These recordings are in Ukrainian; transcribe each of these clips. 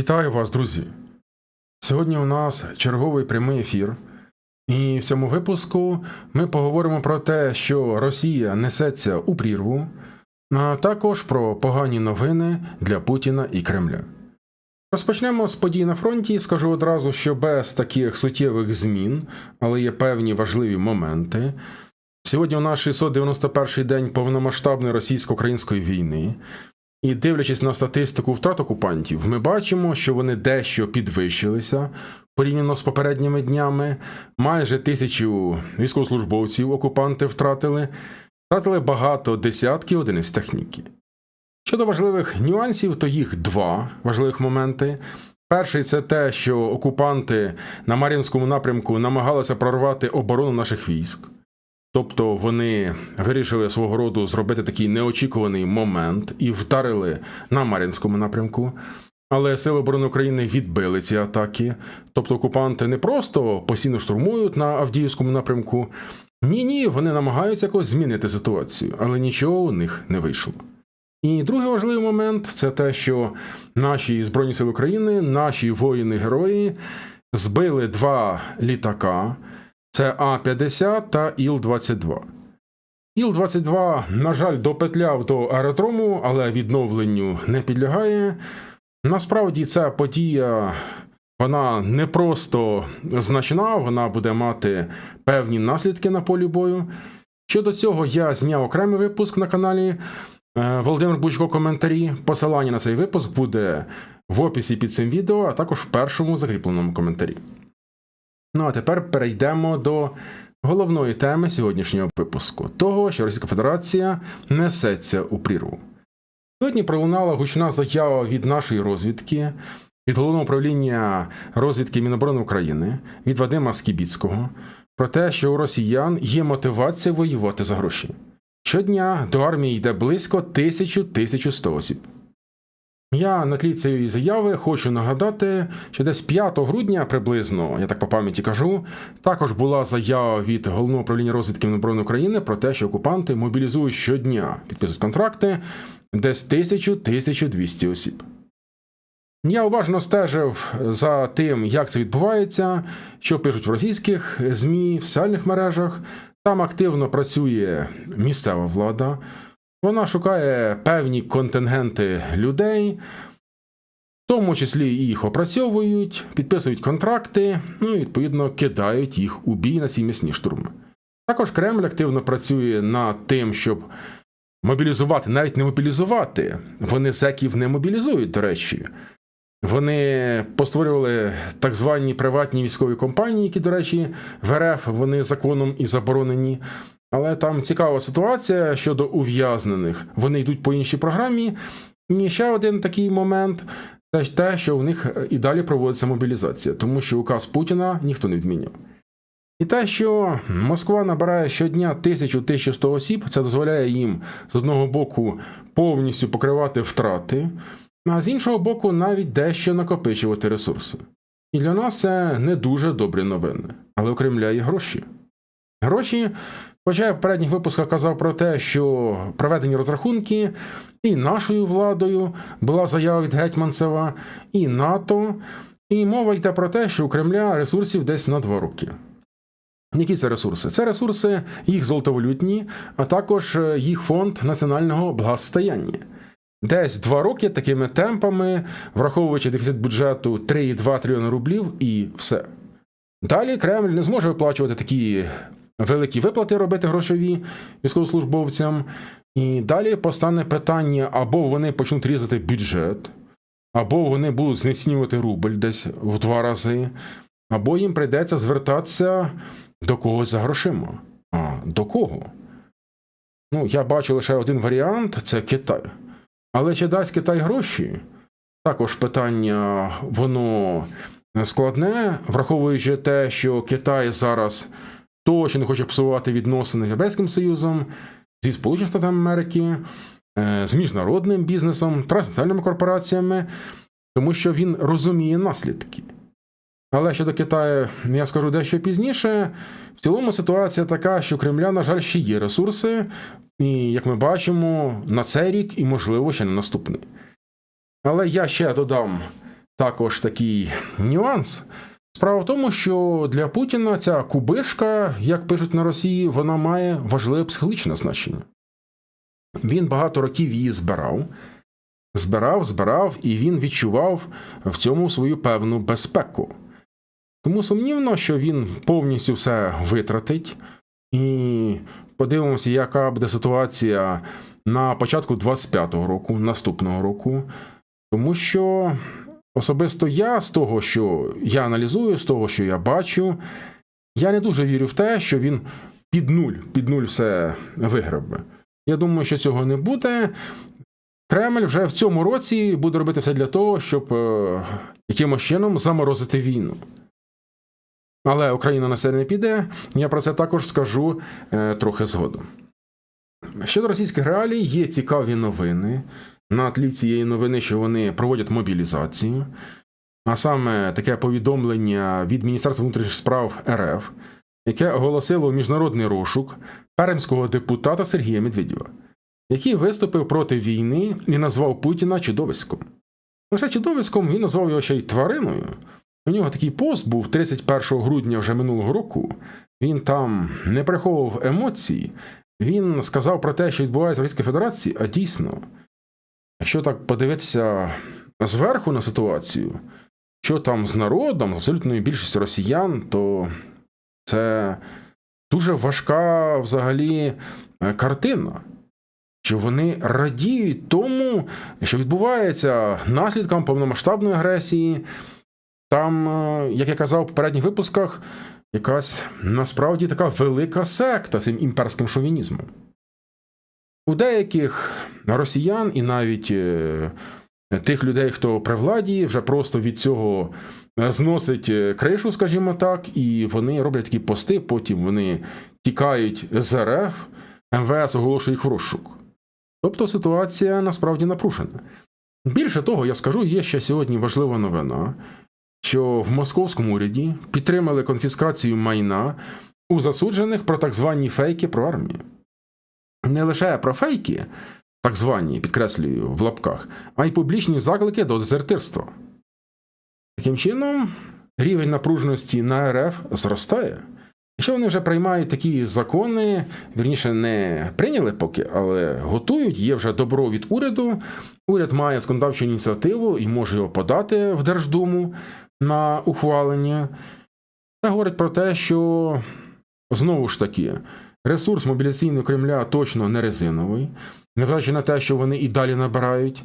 Вітаю вас, друзі! Сьогодні у нас черговий прямий ефір, і в цьому випуску ми поговоримо про те, що Росія несеться у прірву, а також про погані новини для Путіна і Кремля. Розпочнемо з подій на фронті. Скажу одразу, що без таких суттєвих змін, але є певні важливі моменти. Сьогодні у нас 691-й день повномасштабної російсько-української війни. І дивлячись на статистику втрат окупантів, ми бачимо, що вони дещо підвищилися порівняно з попередніми днями. Майже тисячу військовослужбовців окупанти втратили, втратили багато десятків одиниць техніки. Щодо важливих нюансів, то їх два важливих моменти. Перший це те, що окупанти на Мар'їнському напрямку намагалися прорвати оборону наших військ. Тобто вони вирішили свого роду зробити такий неочікуваний момент і вдарили на Мар'їнському напрямку. Але Сили оборони України відбили ці атаки. Тобто окупанти не просто постійно штурмують на Авдіївському напрямку. Ні, ні, вони намагаються якось змінити ситуацію, але нічого у них не вийшло. І другий важливий момент це те, що наші Збройні Сили України, наші воїни-герої збили два літака. Це А-50 та Іл-22. Іл-22, на жаль, допетляв до аеродрому, але відновленню не підлягає. Насправді, ця подія вона не просто значна, вона буде мати певні наслідки на полі бою. Щодо цього, я зняв окремий випуск на каналі е, Володимир Бучко коментарі. Посилання на цей випуск буде в описі під цим відео, а також в першому закріпленому коментарі. Ну а тепер перейдемо до головної теми сьогоднішнього випуску того, що Російська Федерація несеться у прірву. Сьогодні пролунала гучна заява від нашої розвідки, від головного управління розвідки Міноборони України, від Вадима Скібіцького, про те, що у росіян є мотивація воювати за гроші. Щодня до армії йде близько 1000-1100 осіб. Я на тлі цієї заяви хочу нагадати, що десь 5 грудня приблизно, я так по пам'яті кажу, також була заява від головного управління розвідки Міноборони України про те, що окупанти мобілізують щодня, підписують контракти десь 1000-1200 осіб. Я уважно стежив за тим, як це відбувається, що пишуть в російських ЗМІ, в соціальних мережах. Там активно працює місцева влада. Вона шукає певні контингенти людей, в тому числі їх опрацьовують, підписують контракти, ну і відповідно кидають їх у бій на ці місні штурми. Також Кремль активно працює над тим, щоб мобілізувати, навіть не мобілізувати. Вони зеків не мобілізують, до речі. Вони постворювали так звані приватні військові компанії, які, до речі, в РФ вони законом і заборонені. Але там цікава ситуація щодо ув'язнених. Вони йдуть по іншій програмі. І ще один такий момент це те, що в них і далі проводиться мобілізація, тому що указ Путіна ніхто не відміняв. І те, що Москва набирає щодня 1000-1100 осіб, це дозволяє їм з одного боку повністю покривати втрати, а з іншого боку, навіть дещо накопичувати ресурси. І для нас це не дуже добрі новини, але у Кремля є гроші. Гроші Хоча я в передніх випусках казав про те, що проведені розрахунки і нашою владою була заява від Гетьманцева, і НАТО, і мова йде про те, що у Кремля ресурсів десь на два роки. Які це ресурси? Це ресурси їх золотовалютні, а також їх фонд національного благосостояння. Десь два роки такими темпами, враховуючи дефіцит бюджету 3,2 трильйони рублів, і все. Далі Кремль не зможе виплачувати такі великі виплати робити грошові військовослужбовцям. І далі постане питання: або вони почнуть різати бюджет, або вони будуть знецінювати рубль десь в два рази, або їм прийдеться звертатися до когось за грошима. А до кого? Ну, я бачу лише один варіант це Китай. Але чи дасть Китай гроші? Також питання, воно складне, враховуючи те, що Китай зараз точно не хоче псувати відносини з Європейським Союзом, зі Сполучених Штатів Америки, е, з міжнародним бізнесом, транснаціональними корпораціями, тому що він розуміє наслідки. Але щодо Китаю, я скажу дещо пізніше. В цілому ситуація така, що Кремля, на жаль, ще є ресурси, і, як ми бачимо, на цей рік і, можливо, ще на наступний. Але я ще додам також такий нюанс. Справа в тому, що для Путіна ця кубишка, як пишуть на Росії, вона має важливе психологічне значення. Він багато років її збирав, збирав, збирав, і він відчував в цьому свою певну безпеку. Тому сумнівно, що він повністю все витратить, і подивимося, яка буде ситуація на початку 25-го року, наступного року. Тому що особисто я, з того, що я аналізую, з того, що я бачу, я не дуже вірю в те, що він під нуль, під нуль все виграв би. Я думаю, що цього не буде. Кремль вже в цьому році буде робити все для того, щоб е, якимось чином заморозити війну. Але Україна на це не піде. Я про це також скажу е, трохи згодом. Щодо російських реалій, є цікаві новини. На тлі цієї новини, що вони проводять мобілізацію, а саме таке повідомлення від Міністерства внутрішніх справ РФ, яке оголосило міжнародний розшук пермського депутата Сергія Медведєва, який виступив проти війни і назвав Путіна чудовиськом. Лише чудовиськом він назвав його ще й твариною. У нього такий пост був 31 грудня вже минулого року. Він там не приховував емоцій. Він сказав про те, що відбувається в Російській Федерації, а дійсно, якщо так подивитися зверху на ситуацію, що там з народом, з абсолютною більшістю росіян, то це дуже важка взагалі е, картина. Що вони радіють тому, що відбувається наслідком повномасштабної агресії. Там, е, як я казав в попередніх випусках, якась насправді така велика секта цим імперським шовінізмом. У деяких росіян і навіть е, тих людей, хто при владі, вже просто від цього е, зносить е, кришу, скажімо так, і вони роблять такі пости, потім вони тікають з РФ, МВС оголошує їх в розшук. Тобто ситуація насправді напружена. Більше того, я скажу, є ще сьогодні важлива новина, що в московському уряді підтримали конфіскацію майна у засуджених про так звані фейки про армію. Не лише про фейки, так звані, підкреслюю в лапках, а й публічні заклики до дезертирства. Таким чином, рівень напруженості на РФ зростає. Якщо вони вже приймають такі закони, вірніше не прийняли поки, але готують, є вже добро від уряду. Уряд має законодавчу ініціативу і може його подати в Держдуму на ухвалення. Це говорить про те, що знову ж таки ресурс мобіляційного Кремля точно не резиновий, незважаючи на те, що вони і далі набирають.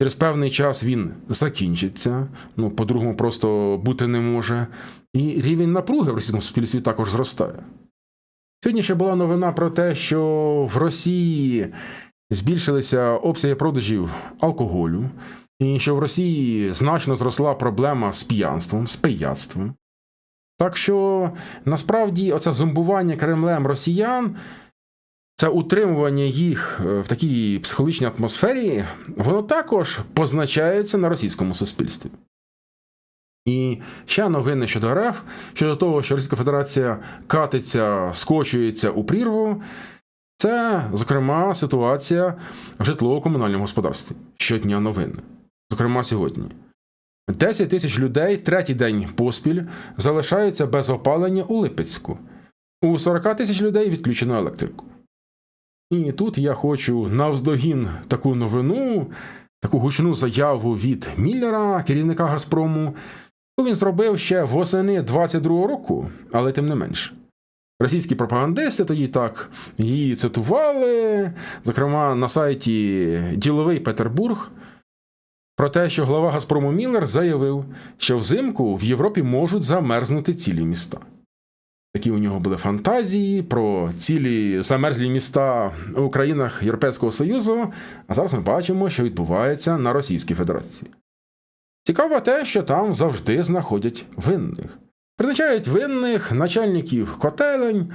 Через певний час він закінчиться, ну, по-другому просто бути не може. І рівень напруги в російському суспільстві також зростає. Сьогодні ще була новина про те, що в Росії збільшилися обсяги продажів алкоголю, і що в Росії значно зросла проблема з п'янством, з пияцтвом. Так що насправді оце зомбування Кремлем росіян, це утримування їх е, в такій психологічній атмосфері, воно також позначається на російському суспільстві. І ще новини щодо РФ, щодо того, що Російська Федерація катиться, скочується у прірву. Це, зокрема, ситуація в житлово-комунальному господарстві. Щодня новини. Зокрема, сьогодні. 10 тисяч людей третій день поспіль залишаються без опалення у Липецьку. У 40 тисяч людей відключено електрику. І тут я хочу навздогін таку новину, таку гучну заяву від Міллера, керівника Газпрому, яку він зробив ще восени 22-го року, але тим не менш. Російські пропагандисти тоді так її цитували, зокрема на сайті Діловий Петербург, про те, що глава Газпрому Міллер заявив, що взимку в Європі можуть замерзнути цілі міста. Такі у нього були фантазії про цілі замерзлі міста у країнах Європейського Союзу, а зараз ми бачимо, що відбувається на Російській Федерації. Цікаво те, що там завжди знаходять винних. Призначають винних, начальників котелень,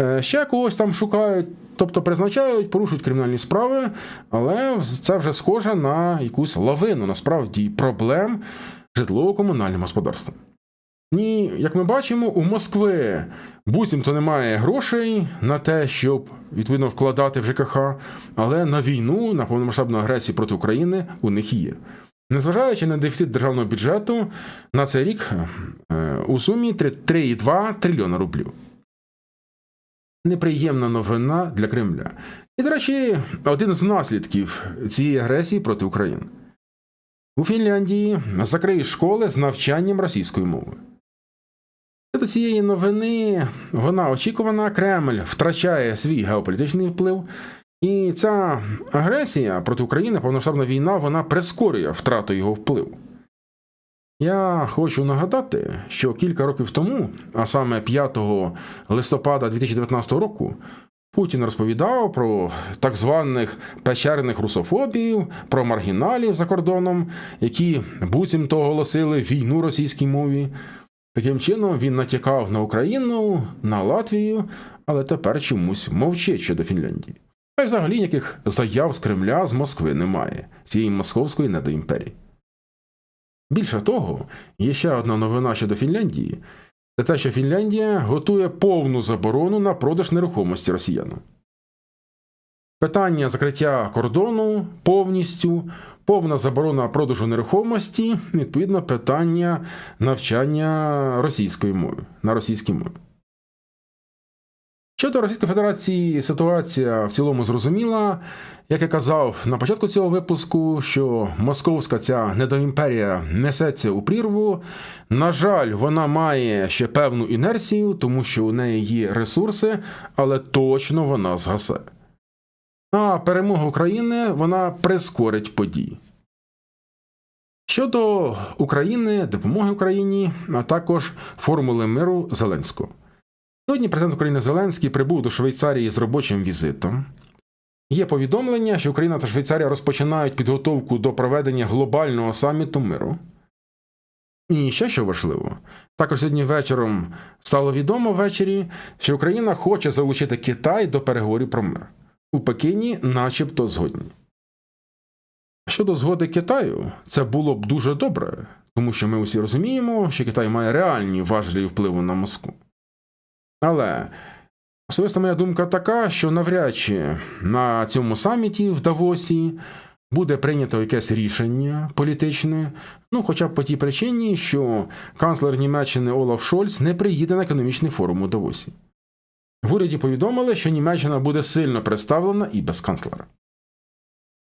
е, ще когось там шукають, тобто призначають, порушують кримінальні справи, але це вже схоже на якусь лавину, насправді, проблем житлово-комунальним господарством. Ні, як ми бачимо, у Москви буцімто немає грошей на те, щоб відповідно вкладати в ЖКХ, але на війну, на повномасштабну агресію проти України у них є. Незважаючи на дефіцит державного бюджету на цей рік е, у сумі 3,2 трильйона рублів. Неприємна новина для Кремля. І, до речі, один з наслідків цієї агресії проти України. У Фінляндії закриють школи з навчанням російської мови. До цієї новини вона очікувана, Кремль втрачає свій геополітичний вплив, і ця агресія проти України, повномасштабна війна, вона прискорює втрату його впливу. Я хочу нагадати, що кілька років тому, а саме 5 листопада 2019 року, Путін розповідав про так званих печерних русофобів, про маргіналів за кордоном, які буцімто оголосили війну російській мові. Таким чином він натякав на Україну, на Латвію, але тепер чомусь мовчить щодо Фінляндії. Та й взагалі ніяких заяв з Кремля з Москви немає, цієї московської недоімперії. Більше того, є ще одна новина щодо Фінляндії це те, що Фінляндія готує повну заборону на продаж нерухомості росіянам. Питання закриття кордону повністю, повна заборона продажу нерухомості, відповідно, питання навчання російської мови на російській мові. Щодо Російської Федерації ситуація в цілому зрозуміла. Як я казав на початку цього випуску, що московська ця недоімперія несеться у прірву. На жаль, вона має ще певну інерцію, тому що у неї є ресурси, але точно вона згасе. А перемога України вона прискорить події. Щодо України, допомоги Україні, а також формули миру Зеленського. Сьогодні президент України Зеленський прибув до Швейцарії з робочим візитом. Є повідомлення, що Україна та Швейцарія розпочинають підготовку до проведення глобального саміту миру. І ще що важливо, також сьогодні вечором стало відомо ввечері, що Україна хоче залучити Китай до переговорів про мир. У Пекіні начебто згодні. Щодо згоди Китаю, це було б дуже добре, тому що ми усі розуміємо, що Китай має реальні важливі впливи на Москву. Але особиста моя думка така, що навряд чи на цьому саміті в Давосі буде прийнято якесь рішення політичне, ну хоча б по тій причині, що канцлер Німеччини Олаф Шольц не приїде на економічний форум у Давосі. В уряді повідомили, що Німеччина буде сильно представлена і без канцлера.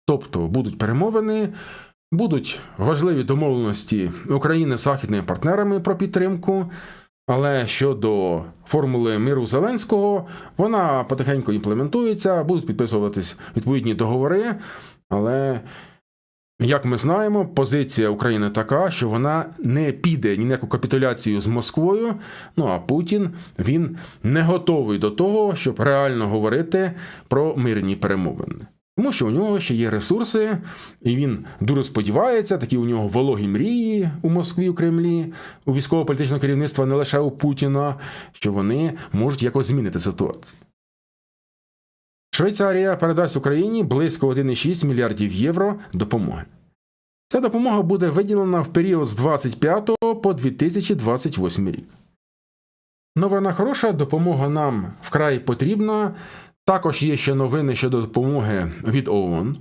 Тобто будуть перемовини, будуть важливі домовленості України з західними партнерами про підтримку. Але щодо формули миру Зеленського, вона потихеньку імплементується, будуть підписуватись відповідні договори. Але, як ми знаємо, позиція України така, що вона не піде ні на яку капітуляцію з Москвою. Ну а Путін він не готовий до того, щоб реально говорити про мирні перемовини. Тому що у нього ще є ресурси, і він дуже сподівається, такі у нього вологі мрії у Москві, у Кремлі, у військово-політичного керівництва не лише у Путіна, що вони можуть якось змінити ситуацію. Швейцарія передасть Україні близько 1,6 мільярдів євро допомоги. Ця допомога буде виділена в період з 25 по 2028 рік. Новина хороша, допомога нам вкрай потрібна. Також є ще новини щодо допомоги від ООН.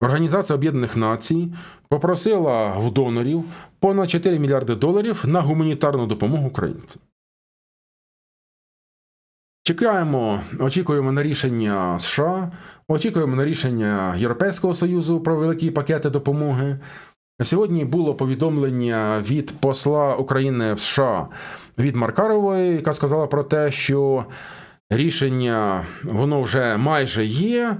Організація Об'єднаних Націй попросила в донорів понад 4 мільярди доларів на гуманітарну допомогу українцям. Чекаємо, очікуємо на рішення США, очікуємо на рішення Європейського Союзу про великі пакети допомоги. Сьогодні було повідомлення від посла України в США від Маркарової, яка сказала про те, що рішення воно вже майже є.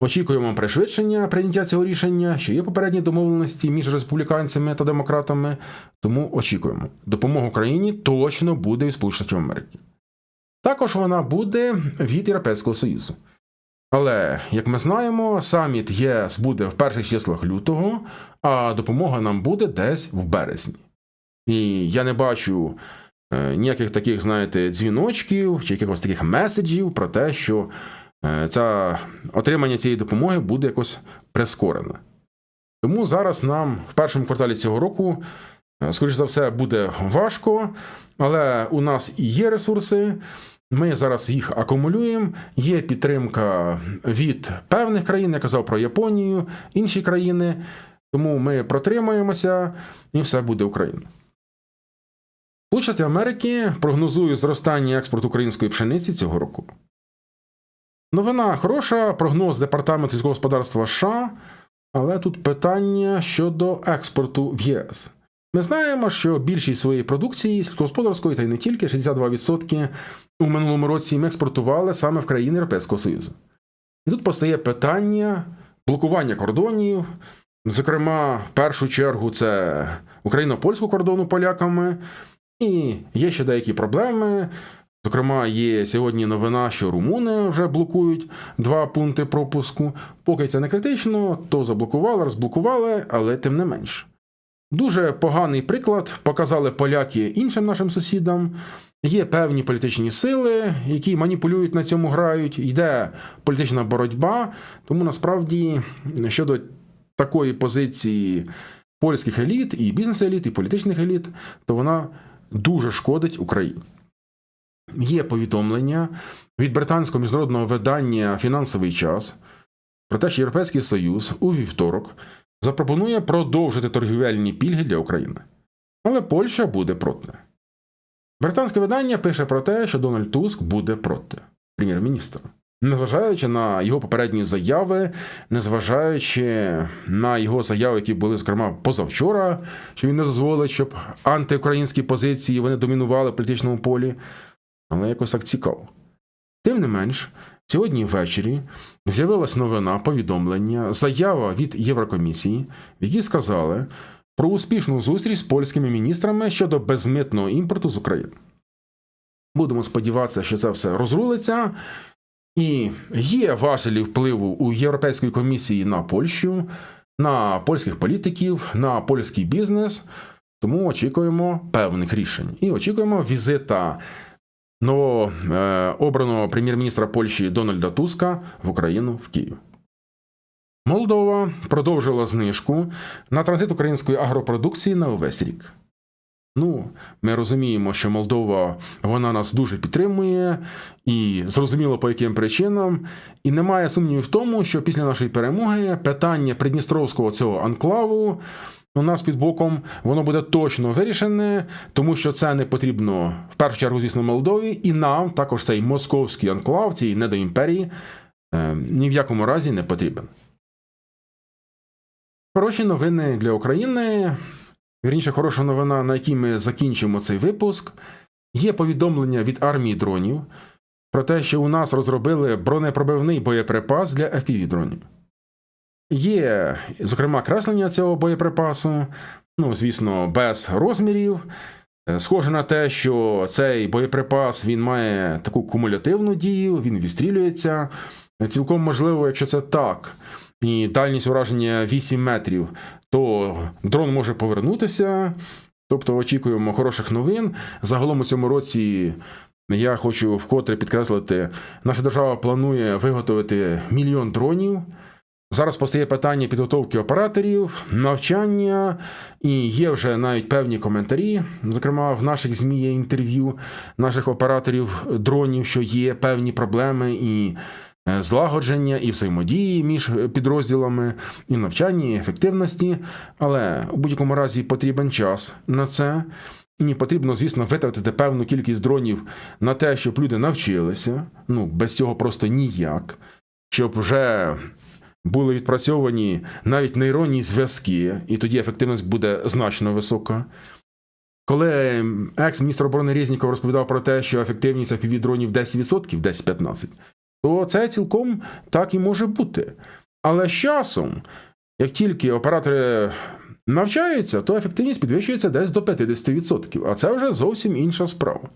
Очікуємо пришвидшення прийняття цього рішення, що є попередні домовленості між республіканцями та демократами. Тому очікуємо. Допомога Україні точно буде від Сполучених Америки. Також вона буде від Європейського Союзу. Але, як ми знаємо, саміт ЄС буде в перших числах лютого, а допомога нам буде десь в березні. І я не бачу ніяких таких, знаєте, дзвіночків чи якихось таких меседжів про те, що е, ця, отримання цієї допомоги буде якось прискорене. Тому зараз нам в першому кварталі цього року, е, скоріш за все, буде важко, але у нас і є ресурси. Ми зараз їх акумулюємо. Є підтримка від певних країн, я казав про Японію, інші країни. Тому ми протримаємося і все буде Україна. Сполучені Америки прогнозують зростання експорту української пшениці цього року. Новина хороша, прогноз Департаменту сільського господарства США, але тут питання щодо експорту в ЄС. Ми знаємо, що більшість своєї продукції сільськогосподарської та й не тільки 62% у минулому році ми експортували саме в країни Європейського Союзу. І тут постає питання блокування кордонів. Зокрема, в першу чергу це україно-польського кордону поляками, і є ще деякі проблеми. Зокрема, є сьогодні новина, що румуни вже блокують два пункти пропуску. Поки це не критично, то заблокували, розблокували, але тим не менш. Дуже поганий приклад показали поляки іншим нашим сусідам. Є певні політичні сили, які маніпулюють на цьому грають. Йде політична боротьба. Тому насправді щодо такої позиції польських еліт, і бізнес-еліт, і політичних еліт, то вона дуже шкодить Україні. Є повідомлення від британського міжнародного видання Фінансовий час про те, що Європейський Союз у вівторок запропонує продовжити торгівельні пільги для України. Але Польща буде проти. Британське видання пише про те, що Дональд Туск буде проти прем'єр-міністра. Незважаючи на його попередні заяви, незважаючи на його заяви, які були, зокрема, позавчора, що він не дозволить, щоб антиукраїнські позиції вони домінували в політичному полі, але якось так цікаво. Тим не менш, сьогодні ввечері з'явилась новина, повідомлення, заява від Єврокомісії, в якій сказали про успішну зустріч з польськими міністрами щодо безмитного імпорту з України. Будемо сподіватися, що це все розрулиться. І є важелі впливу у Європейської комісії на Польщу, на польських політиків, на польський бізнес. Тому очікуємо певних рішень. І очікуємо візита нового е, прем'єр-міністра Польщі Дональда Туска в Україну в Київ. Молдова продовжила знижку на транзит української агропродукції на увесь рік. Ну, ми розуміємо, що Молдова вона нас дуже підтримує, і зрозуміло по яким причинам. І немає сумнівів в тому, що після нашої перемоги питання Придністровського цього анклаву у нас під боком воно буде точно вирішене, тому що це не потрібно в першу чергу, звісно, Молдові, і нам також цей московський анклав цієї недоімперії е, ні в якому разі не потрібен. Хороші новини для України. Вірніше, хороша новина, на якій ми закінчимо цей випуск. Є повідомлення від армії дронів про те, що у нас розробили бронепробивний боєприпас для fpv дронів. Є, зокрема, креслення цього боєприпасу, ну, звісно, без розмірів. Е, Схоже на те, що цей боєприпас він має таку кумулятивну дію, він відстрілюється. Цілком можливо, якщо це так, і дальність ураження 8 метрів, то дрон може повернутися. Тобто очікуємо хороших новин. Загалом у цьому році я хочу вкотре підкреслити, наша держава планує виготовити мільйон дронів. Зараз постає питання підготовки операторів, навчання, і є вже навіть певні коментарі. Зокрема, в наших ЗМІ є інтерв'ю наших операторів дронів, що є певні проблеми і злагодження, і взаємодії між підрозділами, і навчання, і ефективності. Але у будь-якому разі потрібен час на це. І потрібно, звісно, витратити певну кількість дронів на те, щоб люди навчилися. Ну, без цього просто ніяк. Щоб вже були відпрацьовані навіть нейронні зв'язки, і тоді ефективність буде значно висока. Коли екс-міністр оборони Резніков розповідав про те, що ефективність fpv дронів 10%, 10-15%, то це цілком так і може бути. Але з часом, як тільки оператори навчаються, то ефективність підвищується десь до 50%, а це вже зовсім інша справа.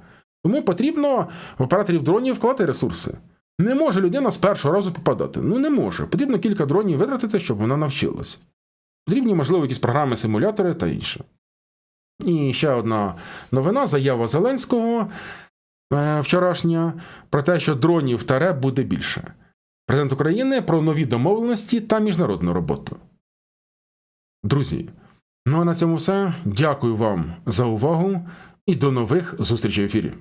Тому потрібно в операторів дронів вкладати ресурси. Не може людина з першого разу попадати. Ну не може. Потрібно кілька дронів витратити, щоб вона навчилась. Потрібні, можливо, якісь програми, симулятори та інше. І ще одна новина: заява Зеленського вчорашня про те, що дронів та РЕБ буде більше. Президент України про нові домовленості та міжнародну роботу. Друзі, ну а на цьому все. Дякую вам за увагу і до нових зустрічей в ефірі.